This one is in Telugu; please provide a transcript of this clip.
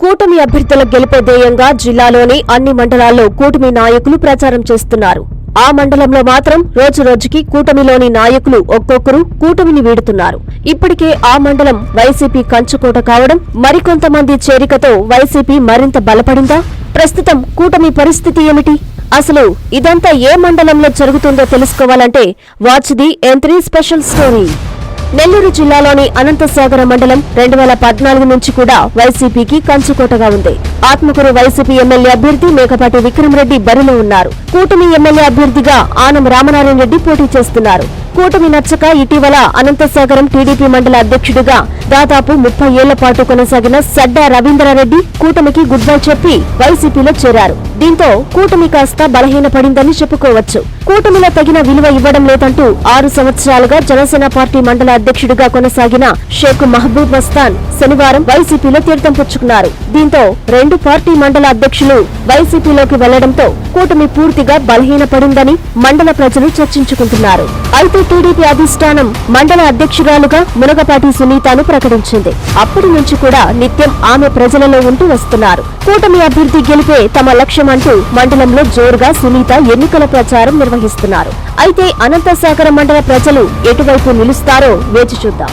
కూటమి అభ్యర్థుల గెలుపే ధ్యేయంగా జిల్లాలోని అన్ని మండలాల్లో కూటమి నాయకులు ప్రచారం చేస్తున్నారు. ఆ మండలంలో మాత్రం రోజు రోజుకి కూటమిలోని నాయకులు ఒక్కొక్కరు కూటమిని వీడుతున్నారు. ఇప్పటికే ఆ మండలం వైసీపీ కంచుకోట కావడం మరికొంతమంది చేరికతో వైసీపీ మరింత బలపడిందా? ప్రస్తుతం కూటమి పరిస్థితి ఏమిటి? అసలు ఇదంతా ఏ మండలంలో జరుగుతుందో తెలుసుకోవాలంటే watch the M three special story Nellore జిల్లాలోని అనంతసాగర మండలం రెండు వేల పద్నాలుగు నుంచి కూడా వైసీపీకి కంచుకోటగా ఉంది. ఆత్మకూరు వైసీపీ ఎమ్మెల్యే అభ్యర్థి మేకపాటి విక్రమరెడ్డి బరిలో ఉన్నారు. కూటమి ఎమ్మెల్యే అభ్యర్థిగా ఆనం రామనారాయణ రెడ్డి పోటీ చేస్తున్నారు. కూటమి నచ్చక ఇటీవల అనంతసాగరం టీడీపీ మండల అధ్యక్షుడిగా దాదాపు ముప్పై ఏళ్ళ పాటు కొనసాగిన సడ్డా రవీంద్రారెడ్డి కూటమికి గుడ్ బై చెప్పి వైసీపీలో చేరారు. దీంతో కూటమి కాస్త బలహీనపడిందని చెప్పుకోవచ్చు. కూటమిలో తగిన విలువ ఇవ్వడం లేదంటూ ఆరు సంవత్సరాలుగా జనసేన పార్టీ మండల అధ్యక్షుడిగా కొనసాగిన షేక్ మహబూబ్ మస్తాన్ శనివారం వైసీపీలో తీర్థం పుచ్చుకున్నారు. దీంతో రెండు పార్టీ మండల అధ్యక్షులు వైసీపీలోకి వెళ్ళడంతో కూటమి పూర్తిగా బలహీనపడిందని మండల ప్రజలు చర్చించుకుంటున్నారు. అయితే టీడీపీ అధిష్టానం మండల అధ్యక్షురాలుగా మునగపాటి సునీతను ప్రకటించింది. అప్పటి నుంచి కూడా నిత్యం ఆమె ప్రజలలో ఉంటూ వస్తున్నారు. కూటమి అభ్యర్థి గెలిపే తమ లక్ష్యం అంటూ మండలంలో జోరుగా సునీత ఎన్నికల ప్రచారం నిర్వహిస్తున్నారు. అయితే అనంతశాఖర మండల ప్రజలు ఎటువైపు నిలుస్తారో వేచి చూద్దాం.